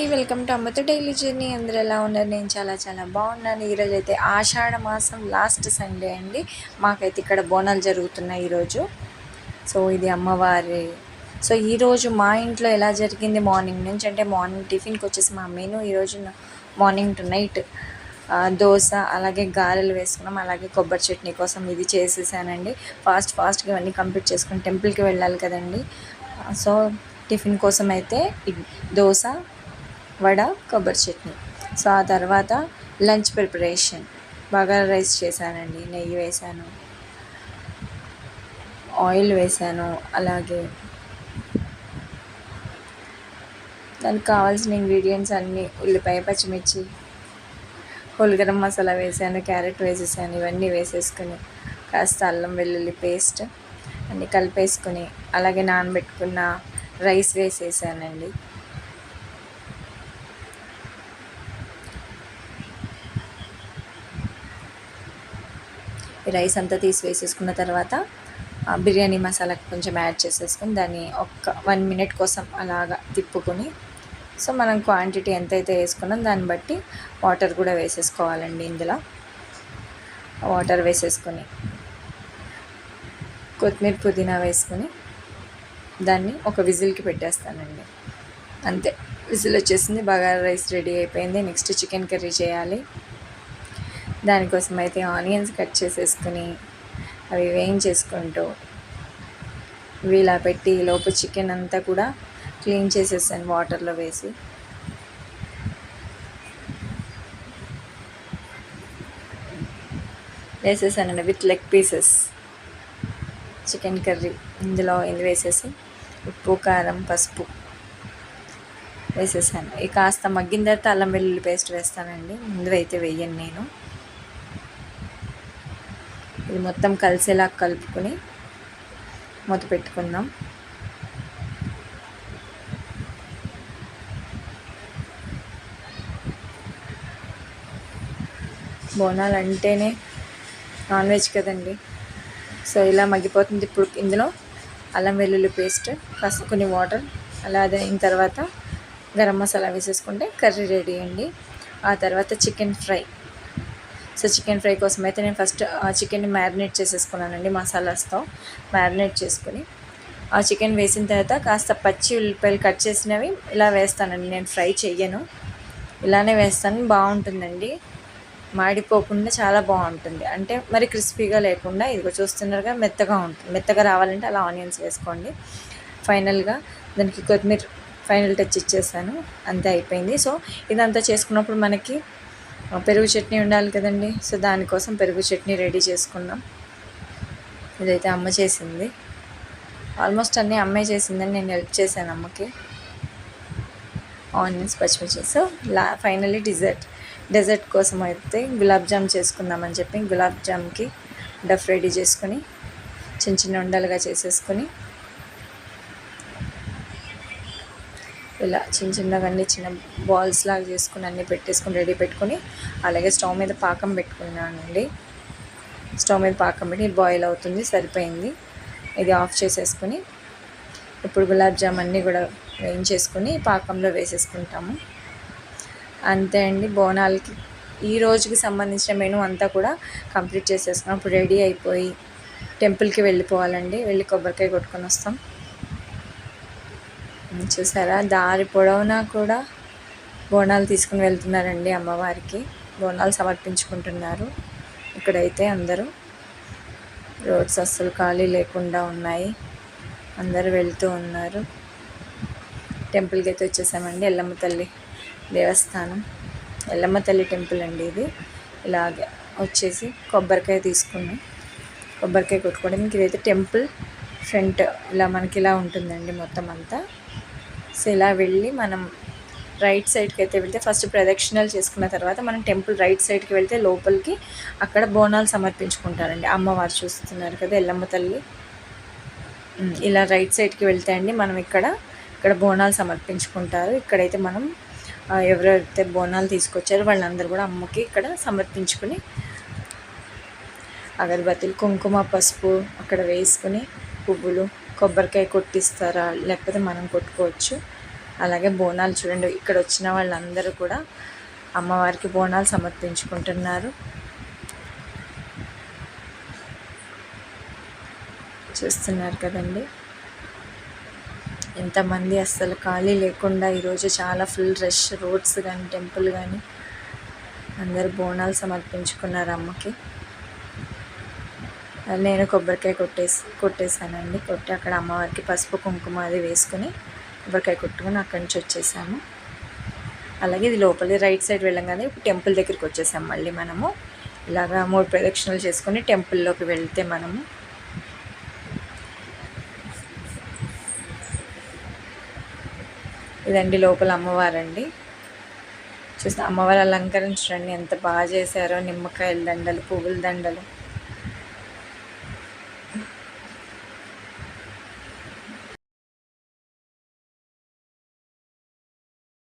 అండి welcome to అమ్మతో daily journey. అందరూ ఎలా ఉన్నారు? నేను చాలా చాలా బాగున్నాను. ఈరోజు అయితే ఆషాఢ మాసం లాస్ట్ సండే అండి. మాకైతే ఇక్కడ బోనాలు జరుగుతున్నాయి ఈరోజు. సో ఇది అమ్మవారి. సో ఈరోజు మా ఇంట్లో ఎలా జరిగింది మార్నింగ్ నుంచి? అంటే మార్నింగ్ టిఫిన్కి వచ్చేసి మా మెను ఈరోజు మార్నింగ్ టు నైట్ దోశ అలాగే గారెలు వేసుకున్నాం. అలాగే కొబ్బరి చట్నీ కోసం ఇది చేసేసానండి. ఫాస్ట్ ఫాస్ట్గా ఇవన్నీ కంప్లీట్ చేసుకుని టెంపుల్కి వెళ్ళాలి కదండి. సో టిఫిన్ కోసం అయితే దోశ వడ కొబ్బరి చట్నీ. సో ఆ తర్వాత లంచ్ ప్రిపరేషన్. బగారా రైస్ చేశానండి నెయ్యి వేశాను. ఆయిల్ వేశాను అలాగే దానికి కావాల్సిన ఇంగ్రీడియంట్స్ అన్నీ ఉల్లిపాయ పచ్చిమిర్చి గరం మసాలా వేసాను క్యారెట్ వేసేసాను ఇవన్నీ వేసేసుకుని కాస్త అల్లం వెల్లుల్లి పేస్ట్ అన్నీ కలిపేసుకుని అలాగే నానబెట్టుకున్న రైస్ వేసేసానండి. ఈ రైస్ అంతా తీసి వేసేసుకున్న తర్వాత ఆ బిర్యానీ మసాలా కొంచెం యాడ్ చేసేసుకుని దాన్ని ఒక్క వన్ మినిట్ కోసం అలాగా తిప్పుకొని సో మనం క్వాంటిటీ ఎంతైతే వేసుకున్నాం దాన్ని బట్టి వాటర్ కూడా వేసేసుకోవాలండి ఇందులో. వాటర్ వేసేసుకొని కొత్తిమీర పుదీనా వేసుకొని దాన్ని ఒక విజిల్కి పెట్టేస్తానండి. అంతే విజిల్ వచ్చేసింది బగారా రైస్ రెడీ అయిపోయింది. నెక్స్ట్ చికెన్ కర్రీ చేయాలి. దానికోసం అయితే ఆనియన్స్ కట్ చేసేసుకుని అవి వేయించేసుకుంటూ ఇవి ఇలా పెట్టి లోపు చికెన్ అంతా కూడా క్లీన్ చేసేసాను వాటర్లో వేసి. వేసేసానండి with leg pieces. Chicken curry ఇందులో ఇది వేసేసి ఉప్పు కారం పసుపు వేసేసాను. ఈ కాస్త మగ్గిన తర్వాత అల్లం వెల్లుల్లి పేస్ట్ వేస్తానండి. ముందు అయితే వేయను నేను. ఇది మొత్తం కలిసేలా కలుపుకొని మూత పెట్టుకుందాం. బోనాలు అంటేనే నాన్ వెజ్ కదండి. సో ఇలా మగ్గిపోతుంది ఇప్పుడు ఇందులో అల్లం వెల్లుల్లి పేస్ట్ కాస్త కొన్ని వాటర్ అలా అది తర్వాత గరం మసాలా వేసేసుకుంటే కర్రీ రెడీ అండి. ఆ తర్వాత chicken fry. So chicken fry కోసం అయితే నేను ఫస్ట్ ఆ చికెన్ని మ్యారినేట్ చేసేసుకున్నానండి మసాలాస్తో మ్యారినేట్ చేసుకుని. ఆ చికెన్ వేసిన తర్వాత కాస్త పచ్చి ఉల్లిపాయలు కట్ చేసినవి ఇలా వేస్తానండి. నేను ఫ్రై చెయ్యను. ఇలానే వేస్తాను. బాగుంటుందండి. మాడిపోకుండా చాలా బాగుంటుంది. అంటే మరి క్రిస్పీగా లేకుండా ఇదిగో చూస్తున్నారుగా మెత్తగా ఉంటుంది మెత్తగా రావాలంటే అలా ఆనియన్స్ వేసుకోండి. ఫైనల్గా దానికి కొత్తిమీర ఫైనల్ టచ్ ఇచ్చేసాను. అంతే అయిపోయింది. సో ఇదంతా చేసుకున్నప్పుడు మనకి పెరుగు చట్నీ ఉండాలి కదండి. సో దానికోసం పెరుగు చట్నీ రెడీ చేసుకున్నాం. ఇదైతే అమ్మ చేసింది. ఆల్మోస్ట్ అన్నీ అమ్మే చేసిందని నేను హెల్ప్ చేశాను అమ్మకి. ఆనియన్స్ పచ్చిమిర్చి. సో లా ఫైనల్లీ డిజర్ట్. డెజర్ట్ కోసం అయితే గులాబ్ జామ్ చేసుకుందామని చెప్పి గులాబ్ జామ్కి డఫ్ రెడీ చేసుకొని చిన్న చిన్న ఉండలుగా చేసేసుకొని ఇలా చిన్న చిన్నగా అన్ని చిన్న బాల్స్ లాగా చేసుకుని అన్నీ పెట్టేసుకుని రెడీ పెట్టుకొని అలాగే స్టవ్ మీద పాకం పెట్టుకున్నానండి. స్టవ్ మీద పాకం పెట్టి బాయిల్ అవుతుంది సరిపోయింది. ఇది ఆఫ్ చేసేసుకుని ఇప్పుడు గులాబ్ జామ్ అన్నీ కూడా వేయించేసుకుని పాకంలో వేసేసుకుంటాము. అంతే అండి బోనాలకి ఈ రోజుకి సంబంధించిన మెనూ అంతా కూడా కంప్లీట్ చేసేసుకున్నాం. ఇప్పుడు రెడీ అయిపోయి టెంపుల్కి వెళ్ళిపోవాలండి. వెళ్ళి కొబ్బరికాయ కొట్టుకొని వస్తాం. చూసారా? దారి పొడవునా కూడా బోనాలు తీసుకుని వెళ్తున్నారండి అమ్మవారికి. బోనాలు సమర్పించుకుంటున్నారు. ఇక్కడైతే అందరూ రోడ్స్ అస్సలు ఖాళీ లేకుండా ఉన్నాయి. అందరూ వెళ్తూ ఉన్నారు. టెంపుల్కి అయితే వచ్చేసామండి ఎల్లమ్మ తల్లి దేవస్థానం. ఎల్లమ్మ తల్లి టెంపుల్ అండి ఇది. ఇలాగే వచ్చేసి కొబ్బరికాయ తీసుకున్నాం. కొబ్బరికాయ కొట్టుకోవడానికి ఇదైతే టెంపుల్ ఫ్రంట్ ఇలా మనకి ఇలా ఉంటుందండి మొత్తం అంతా. సో ఇలా వెళ్ళి మనం రైట్ సైడ్కి అయితే వెళ్తే ఫస్ట్ ప్రదక్షిణలు చేసుకున్న తర్వాత మనం టెంపుల్ రైట్ సైడ్కి వెళ్తే లోపలికి అక్కడ బోనాలు సమర్పించుకుంటారండి. అమ్మవారు చూస్తున్నారు కదా ఎల్లమ్మ తల్లి. ఇలా రైట్ సైడ్కి వెళ్తే అండి మనం ఇక్కడ ఇక్కడ బోనాలు సమర్పించుకుంటారు. ఇక్కడైతే మనం ఎవరైతే బోనాలు తీసుకొచ్చారో వాళ్ళందరూ కూడా అమ్మకి ఇక్కడ సమర్పించుకుని అగరబత్తులు కుంకుమ పసుపు అక్కడ వేసుకుని పువ్వులు కొబ్బరికాయ కొట్టిస్తారా? లేకపోతే మనం కొట్టుకోవచ్చు. అలాగే బోనాలు చూడండి ఇక్కడ వచ్చిన వాళ్ళందరూ కూడా అమ్మవారికి బోనాలు సమర్పించుకుంటున్నారు. చూస్తున్నారు కదండి. ఎంతమంది అస్సలు ఖాళీ లేకుండా ఈరోజు చాలా ఫుల్ రష్ రోడ్స్ కానీ టెంపుల్ కానీ అందరు బోనాలు సమర్పించుకున్నారు అమ్మకి. నేను కొబ్బరికాయ కొట్టేసి కొట్టేశానండి కొట్టి అక్కడ అమ్మవారికి పసుపు కుంకుమ అది వేసుకుని కొబ్బరికాయ కొట్టుకుని అక్కడి నుంచి వచ్చేసాము. అలాగే ఇది లోపలి రైట్ సైడ్ వెళ్ళంగానే టెంపుల్ దగ్గరికి వచ్చేసాం మళ్ళీ మనము. ఇలాగా మూడు ప్రదక్షిణలు చేసుకొని టెంపుల్లోకి వెళ్తే మనము. ఇదండి లోపల అమ్మవారండి. చూస్తే అమ్మవారు అలంకరించండి ఎంత బాగా చేశారో. నిమ్మకాయల దండలు పువ్వుల దండలు.